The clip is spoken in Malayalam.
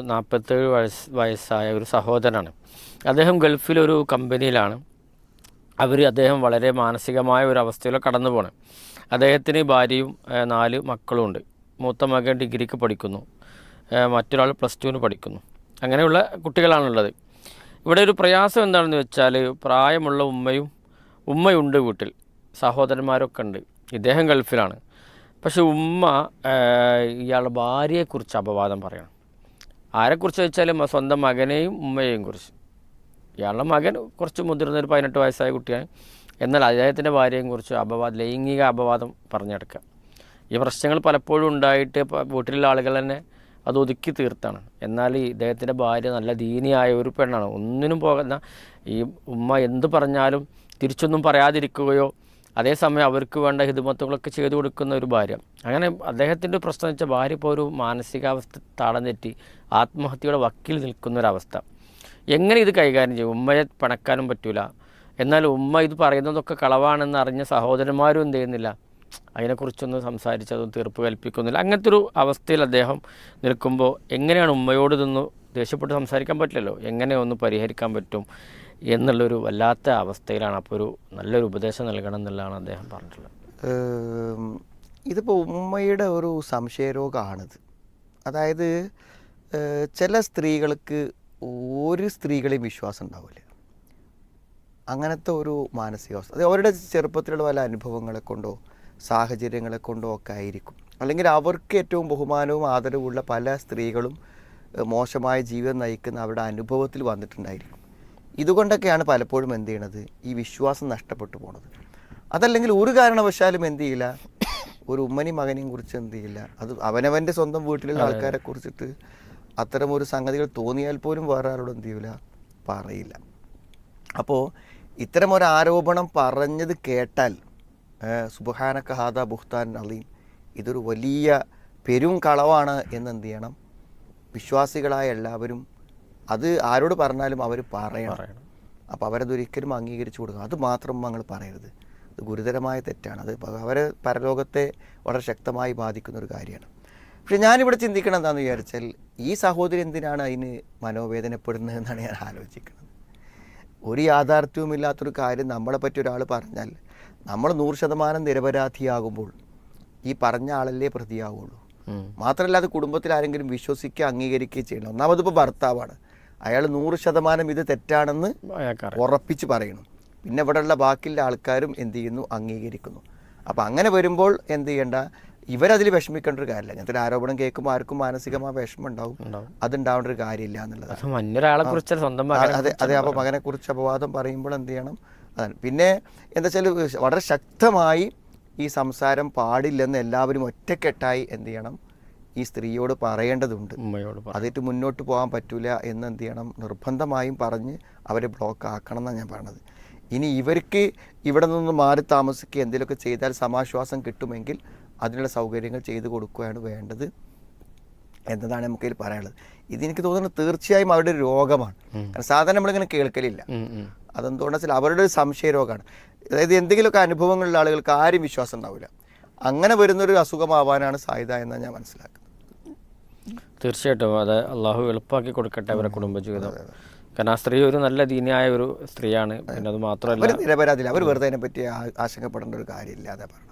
നാൽപ്പത്തേഴ് വയസ്സ് വയസ്സായ ഒരു സഹോദരനാണ്. അദ്ദേഹം ഗൾഫിലൊരു കമ്പനിയിലാണ്. അവർ അദ്ദേഹം വളരെ മാനസികമായ ഒരു അവസ്ഥയിൽ കടന്നു പോകണം അദ്ദേഹത്തിന് ഭാര്യയും നാല് മക്കളും ഉണ്ട്. മൂത്ത മകൻ ഡിഗ്രിക്ക് പഠിക്കുന്നു. മറ്റൊരാൾ പ്ലസ് ടുവിന് പഠിക്കുന്നു. അങ്ങനെയുള്ള കുട്ടികളാണുള്ളത്. ഇവിടെ ഒരു പ്രയാസം എന്താണെന്ന് വെച്ചാൽ പ്രായമുള്ള ഉമ്മയും ഉമ്മയുണ്ട് വീട്ടിൽ. സഹോദരന്മാരൊക്കെ ഉണ്ട്. ഇദ്ദേഹം ഗൾഫിലാണ്. പക്ഷെ ഉമ്മ ഇയാളുടെ ഭാര്യയെക്കുറിച്ച് അപവാദം പറയണം. ആരെക്കുറിച്ച് മ- സ്വന്തം മകനെയും ഉമ്മയെയും കുറിച്ച്. ഇയാളുടെ മകൻ കുറച്ച് മുതിർന്ന ഒരു പതിനെട്ട് വയസ്സായ കുട്ടിയാണ്. എന്നാൽ അദ്ദേഹത്തിന്റെ ഭാര്യയെയും കുറിച്ച് അപവാദം ലൈംഗിക അപവാദം പറഞ്ഞെടുക്കുക. ഈ പ്രശ്നങ്ങൾ പലപ്പോഴും ഉണ്ടായിട്ട് വീട്ടിലുള്ള ആളുകൾ തന്നെ അത് ഒതുക്കി തീർത്താണ്. എന്നാൽ ഈ ഇദ്ദേഹത്തിന്റെ ഭാര്യ നല്ല ദീനിയായ ഒരു പെണ്ണാണ്. ഒന്നിനും പോകുന്ന ഈ ഉമ്മ എന്ത് പറഞ്ഞാലും തിരിച്ചൊന്നും പറയാതിരിക്കുകയോ അതേസമയം അവർക്ക് വേണ്ട ഹിതുമത്തുകളൊക്കെ ചെയ്തു കൊടുക്കുന്ന ഒരു ഭാര്യ. അങ്ങനെ അദ്ദേഹത്തിന്റെ പ്രശ്നം വെച്ചാൽ ഭാര്യ ഇപ്പോൾ ഒരു മാനസികാവസ്ഥ താളം തെറ്റി ആത്മഹത്യയുടെ വക്കിൽ നിൽക്കുന്ന ഒരവസ്ഥ എങ്ങനെ ഇത് കൈകാര്യം ചെയ്യും? ഉമ്മയെ പണക്കാനും പറ്റൂല. എന്നാൽ ഉമ്മ ഇത് പറയുന്നതൊക്കെ കളവാണെന്ന് അറിഞ്ഞ സഹോദരന്മാരും എന്ത് ചെയ്യുന്നില്ല. അതിനെക്കുറിച്ചൊന്നും സംസാരിച്ച് അതൊന്നും തീർപ്പ് കൽപ്പിക്കുന്നില്ല. അങ്ങനത്തെ ഒരു അവസ്ഥയിൽ അദ്ദേഹം നിൽക്കുമ്പോൾ എങ്ങനെയാണ് ഉമ്മയോട് ഇതൊന്ന് ദേഷ്യപ്പെട്ട് സംസാരിക്കാൻ പറ്റില്ലല്ലോ? എങ്ങനെ ഒന്ന് പരിഹരിക്കാൻ പറ്റും? എന്നുള്ളൊരു വല്ലാത്ത അവസ്ഥയിലാണ് അപ്പോൾ ഒരു നല്ലൊരു ഉപദേശം നൽകണം എന്നുള്ളതാണ് അദ്ദേഹം പറഞ്ഞിട്ടുള്ളത്. ഇതിപ്പോൾ ഉമ്മയുടെ ഒരു സംശയരോഗമാണിത് അതായത് ചില സ്ത്രീകൾക്ക് ഒരു സ്ത്രീകളെയും വിശ്വാസം ഉണ്ടാവില്ല. അങ്ങനത്തെ ഒരു മാനസികാവസ്ഥ. അത് അവരുടെ ചെറുപ്പത്തിലുള്ള പല അനുഭവങ്ങളെ കൊണ്ടോ സാഹചര്യങ്ങളെ കൊണ്ടോ ഒക്കെ ആയിരിക്കും. അല്ലെങ്കിൽ അവർക്ക് ഏറ്റവും ബഹുമാനവും ആദരവുമുള്ള പല സ്ത്രീകളും മോശമായ ജീവിതം നയിക്കുന്ന അവരുടെ അനുഭവത്തിൽ വന്നിട്ടുണ്ടായിരിക്കും. ഇതുകൊണ്ടൊക്കെയാണ് പലപ്പോഴും എന്ത് ചെയ്യണത്? ഈ വിശ്വാസം നഷ്ടപ്പെട്ടു പോണത്. അതല്ലെങ്കിൽ ഒരു കാരണവശാലും എന്ത് ചെയ്യില്ല? ഒരു ഉമ്മനി മകനെയും കുറിച്ച് എന്ത് ചെയ്യില്ല? അത് അവനവന്റെ സ്വന്തം വീട്ടിലുള്ള ആൾക്കാരെ കുറിച്ചിട്ട് അത്തരം ഒരു സംഗതികൾ തോന്നിയാൽ പോലും വേറെ ആരോടും എന്ത് ചെയ്യില്ല പറയില്ല. അപ്പോൾ ഇത്തരം ഒരു ആരോപണം പറഞ്ഞത് കേട്ടാൽ സുബഹാനക്ക ഹാദ ബുഹ്താൻ അലീം ഇതൊരു വലിയ പെരും കളവാണ് എന്ന് എന്ത് ചെയ്യണം? വിശ്വാസികളായ എല്ലാവരും അത് ആരോട് പറഞ്ഞാലും അവർ പറയണം. അപ്പോൾ അവരതൊരിക്കലും അംഗീകരിച്ചു കൊടുക്കുക അത് മാത്രം ഞങ്ങൾ പറയരുത്. അത് ഗുരുതരമായ തെറ്റാണ്. അത് അവരെ പരലോകത്തെ വളരെ ശക്തമായി ബാധിക്കുന്ന ഒരു കാര്യമാണ്. പക്ഷെ ഞാനിവിടെ ചിന്തിക്കണം എന്താണെന്ന് വിചാരിച്ചാൽ ഈ സഹോദരി എന്തിനാണ് അതിന് മനോവേദനപ്പെടുന്നത് എന്നാണ് ഞാൻ ആലോചിക്കുന്നത്. ഒരു യാഥാർത്ഥ്യവും ഇല്ലാത്തൊരു കാര്യം നമ്മളെ പറ്റി ഒരാൾ പറഞ്ഞാൽ നമ്മൾ നൂറ് ശതമാനം നിരപരാധിയാകുമ്പോൾ ഈ പറഞ്ഞ ആളല്ലേ പ്രതിയാവുള്ളൂ. മാത്രമല്ല അത് കുടുംബത്തിൽ ആരെങ്കിലും വിശ്വസിക്കുക അംഗീകരിക്കുകയും ചെയ്യണം. ഒന്നാമതിപ്പോൾ ഭർത്താവാണ്. അയാൾ നൂറ് ശതമാനം ഇത് തെറ്റാണെന്ന് ഉറപ്പിച്ച് പറയണം. പിന്നെ ഇവിടെയുള്ള ബാക്കിയുള്ള ആൾക്കാരും എന്ത് ചെയ്യുന്നു? അംഗീകരിക്കുന്നു. അപ്പോൾ അങ്ങനെ വരുമ്പോൾ എന്ത് ചെയ്യേണ്ട? ഇവരതിൽ വിഷമിക്കേണ്ട ഒരു കാര്യമില്ല. അങ്ങനത്തെ ആരോപണം കേൾക്കുമ്പോൾ ആർക്കും മാനസികമായ വിഷമം ഉണ്ടാവും. അതുണ്ടാവേണ്ട ഒരു കാര്യമില്ല എന്നുള്ളത് മറ്റൊരാളെ കുറിച്ച് സ്വന്തം അതെ അതെ. അപ്പോൾ മകനെ കുറിച്ച് അപവാദം പറയുമ്പോൾ എന്ത് ചെയ്യണം? അതാണ്. പിന്നെ എന്താ വെച്ചാൽ വളരെ ശക്തമായി ഈ സംസാരം പാടില്ലെന്ന് എല്ലാവരും ഒറ്റക്കെട്ടായി എന്ത് ചെയ്യണം? ഈ സ്ത്രീയോട് പറയേണ്ടതുണ്ട്. അതിട്ട് മുന്നോട്ട് പോകാൻ പറ്റൂല എന്ന് എന്ത് ചെയ്യണം? നിർബന്ധമായും പറഞ്ഞ് അവരെ ബ്ലോക്ക് ആക്കണം എന്നാണ് ഞാൻ പറഞ്ഞത്. ഇനി ഇവർക്ക് ഇവിടെ നിന്ന് മാറി താമസിക്കുക എന്തെങ്കിലുമൊക്കെ ചെയ്താൽ സമാശ്വാസം കിട്ടുമെങ്കിൽ അതിനുള്ള സൗകര്യങ്ങൾ ചെയ്തു കൊടുക്കുകയാണ് വേണ്ടത് എന്നതാണ് നമുക്കതിൽ പറയാനുള്ളത്. ഇതെനിക്ക് തോന്നുന്നത് തീർച്ചയായും അവരുടെ ഒരു രോഗമാണ്. കാരണം സാധാരണ നമ്മളിങ്ങനെ കേൾക്കലില്ല. അതെന്തുകൊണ്ടെന്ന് വെച്ചാൽ അവരുടെ ഒരു സംശയ രോഗമാണ്. അതായത് എന്തെങ്കിലുമൊക്കെ അനുഭവങ്ങളുള്ള ആളുകൾക്ക് ആരും വിശ്വാസം ഉണ്ടാവില്ല. അങ്ങനെ വരുന്നൊരു അസുഖമാവാനാണ് സാധ്യത എന്നാണ് ഞാൻ മനസ്സിലാക്കുന്നത്. തീർച്ചയായിട്ടും അത് അള്ളാഹു എളുപ്പമാക്കി കൊടുക്കട്ടെ അവരുടെ കുടുംബജീവിതം. കാരണം ആ സ്ത്രീ ഒരു നല്ല ദീനിയായ ഒരു സ്ത്രീയാണ്. പിന്നെ അത് മാത്രമല്ല അവർ നിരപരാധില്ല അവർ വെറുതെ അതിനെ പറ്റി ആശങ്കപ്പെടേണ്ട ഒരു കാര്യമില്ല. അതാ പറഞ്ഞത്.